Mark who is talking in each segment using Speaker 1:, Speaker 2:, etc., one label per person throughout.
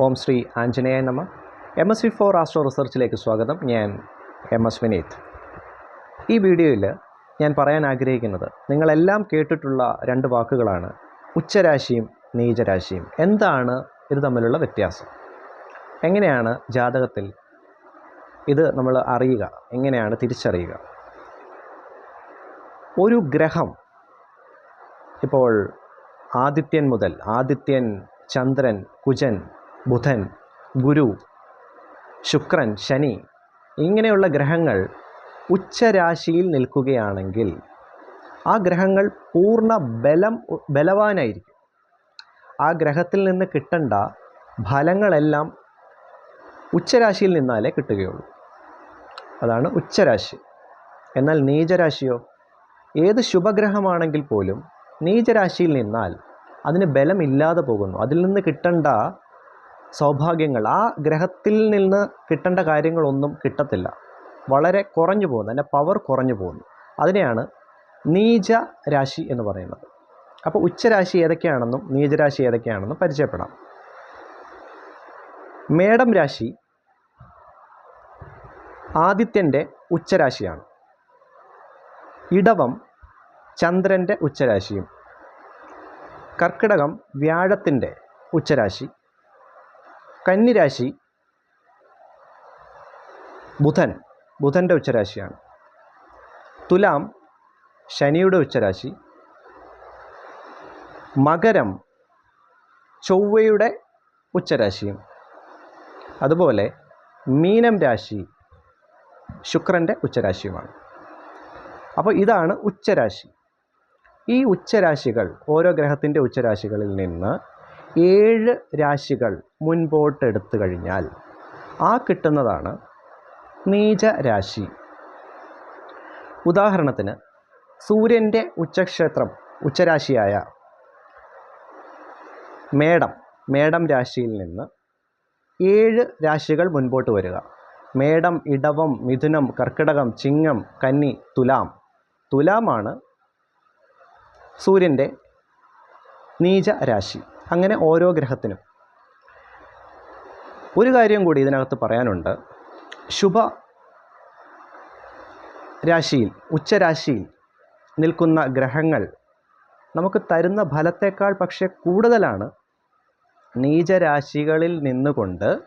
Speaker 1: ഓം ശ്രീ ആഞ്ജനേയ നമ. M S V four astro റിസർച്ചിലേക്ക് സ്വാഗതം. ഞാൻ എം എസ് വിനീത്. ഈ വീഡിയോയിൽ ഞാൻ പറയാൻ ആഗ്രഹിക്കുന്നത് നിങ്ങളെല്ലാം കേട്ടിട്ടുള്ള രണ്ട് വാക്കുകളാണ്. ഉച്ചരാശിയും നീചരാശിയും. എന്താണ് ഇത് തമ്മിലുള്ള വ്യത്യാസം? എങ്ങനെയാണ് ജാതകത്തിൽ ഇത് നമ്മൾ അറിയുക? എങ്ങനെയാണ് തിരിച്ചറിയുക? ഒരു ഗ്രഹം ഇപ്പോൾ ആദിത്യൻ മുതൽ ആദിത്യൻ ചന്ദ്രൻ കുജൻ ബുധൻ ഗുരു ശുക്രൻ ശനി ഇങ്ങനെയുള്ള ഗ്രഹങ്ങൾ ഉച്ചരാശിയിൽ നിൽക്കുകയാണെങ്കിൽ ആ ഗ്രഹങ്ങൾ പൂർണ ബലം ബലവാനായിരിക്കും. ആ ഗ്രഹത്തിൽ നിന്ന് കിട്ടേണ്ട ഫലങ്ങളെല്ലാം ഉച്ചരാശിയിൽ നിന്നാലേ കിട്ടുകയുള്ളൂ. അതാണ് ഉച്ചരാശി. എന്നാൽ നീചരാശിയോ? ഏത് ശുഭഗ്രഹമാണെങ്കിൽ പോലും നീചരാശിയിൽ നിന്നാൽ അതിന് ബലമില്ലാതെ പോകുന്നു. അതിൽ നിന്ന് കിട്ടേണ്ട സൗഭാഗ്യങ്ങൾ ആ ഗ്രഹത്തിൽ നിന്ന് കിട്ടേണ്ട കാര്യങ്ങളൊന്നും കിട്ടത്തില്ല. വളരെ കുറഞ്ഞു പോകുന്നു. അതിന്റെ പവർ കുറഞ്ഞു പോകുന്നു. അതിനെയാണ് നീച രാശി എന്ന് പറയുന്നത്. അപ്പോൾ ഉച്ചരാശി ഏതൊക്കെയാണെന്നും നീചരാശി ഏതൊക്കെയാണെന്നും പരിചയപ്പെടാം. മേടം രാശി ആദിത്യന്റെ ഉച്ചരാശിയാണ്. ഇടവം ചന്ദ്രന്റെ ഉച്ചരാശിയും. കർക്കിടകം വ്യാഴത്തിന്റെ ഉച്ചരാശി. കന്നിരാശി ബുധൻ ബുധന്റെ ഉച്ചരാശിയാണ്. തുലാം ശനിയുടെ ഉച്ചരാശി. മകരം ചൊവ്വയുടെ ഉച്ചരാശിയും. അതുപോലെ മീനം രാശി ശുക്രന്റെ ഉച്ചരാശിയുമാണ്. അപ്പോൾ ഇതാണ് ഉച്ചരാശി. ഈ ഉച്ചരാശികൾ ഓരോ ഗ്രഹത്തിന്റെ ഉച്ചരാശികളിൽ നിന്ന് ഏഴ് രാശികൾ മുൻപോട്ട് എടുത്തു കഴിഞ്ഞാൽ ആ കിട്ടുന്നതാണ് നീചരാശി ഉദാഹരണത്തിന് സൂര്യന്റെ ഉച്ചക്ഷേത്രം ഉച്ചരാശിയായ മേടം മേടം രാശിയിൽ നിന്ന് ഏഴ് രാശികൾ മുൻപോട്ട് വരിക. മേടം ഇടവം മിഥുനം കർക്കിടകം ചിങ്ങം കന്നി തുലാം. തുലാമാണ് സൂര്യന്റെ നീച രാശി അങ്ങനെ ഓരോ ഗ്രഹത്തിനും. ഒരു കാര്യം കൂടി ഇതിനകത്ത് പറയാനുണ്ട്. ശുഭ രാശിയിൽ ഉച്ചരാശിയിൽ നിൽക്കുന്ന ഗ്രഹങ്ങൾ നമുക്ക് തരുന്ന ഫലത്തേക്കാൾ പക്ഷേ കൂടുതലാണ്. നീചരാശികളിൽ നിന്നുകൊണ്ട്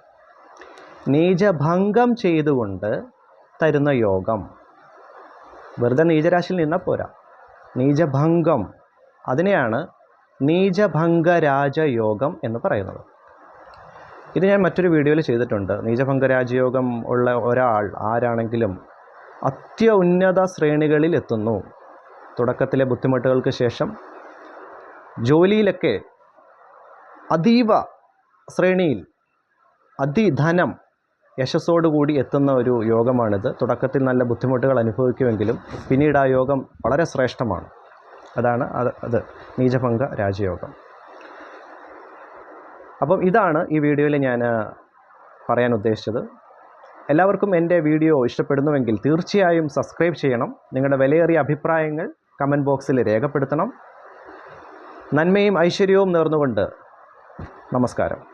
Speaker 1: നീചഭംഗം ചെയ്തുകൊണ്ട് തരുന്ന യോഗം. വെറുതെ നീചരാശിയിൽ നിന്നാൽ പോരാ. നീചഭംഗം. അതിനെയാണ് നീചഭംഗ രാജയോഗം എന്ന് പറയുന്നത്. ഇത് ഞാൻ മറ്റൊരു വീഡിയോയിൽ ചെയ്തിട്ടുണ്ട്. നീചഭംഗരാജയോഗം ഉള്ള ഒരാൾ ആരാണെങ്കിലും അത്യുന്നത ശ്രേണികളിൽ എത്തുന്നു. തുടക്കത്തിലെ ബുദ്ധിമുട്ടുകൾക്ക് ശേഷം ജോലിയിലൊക്കെ അതീവ ശ്രേണിയിൽ അതിധനം യശസ്സോടുകൂടി എത്തുന്ന ഒരു യോഗമാണിത്. തുടക്കത്തിൽ നല്ല ബുദ്ധിമുട്ടുകൾ അനുഭവിക്കുമെങ്കിലും പിന്നീട് ആ യോഗം വളരെ ശ്രേഷ്ഠമാണ്. അതാണ് അത് അത് നീചഭംഗ രാജയോഗം. അപ്പം ഇതാണ് ഈ വീഡിയോയിൽ ഞാൻ പറയാൻ ഉദ്ദേശിച്ചത്. എല്ലാവർക്കും എന്റെ വീഡിയോ ഇഷ്ടപ്പെടുന്നുവെങ്കിൽ തീർച്ചയായും സബ്സ്ക്രൈബ് ചെയ്യണം. നിങ്ങളുടെ വിലയേറിയ അഭിപ്രായങ്ങൾ കമന്റ് ബോക്സിൽ രേഖപ്പെടുത്തണം. നന്മയും ഐശ്വര്യവും നേർന്നുകൊണ്ട് നമസ്കാരം.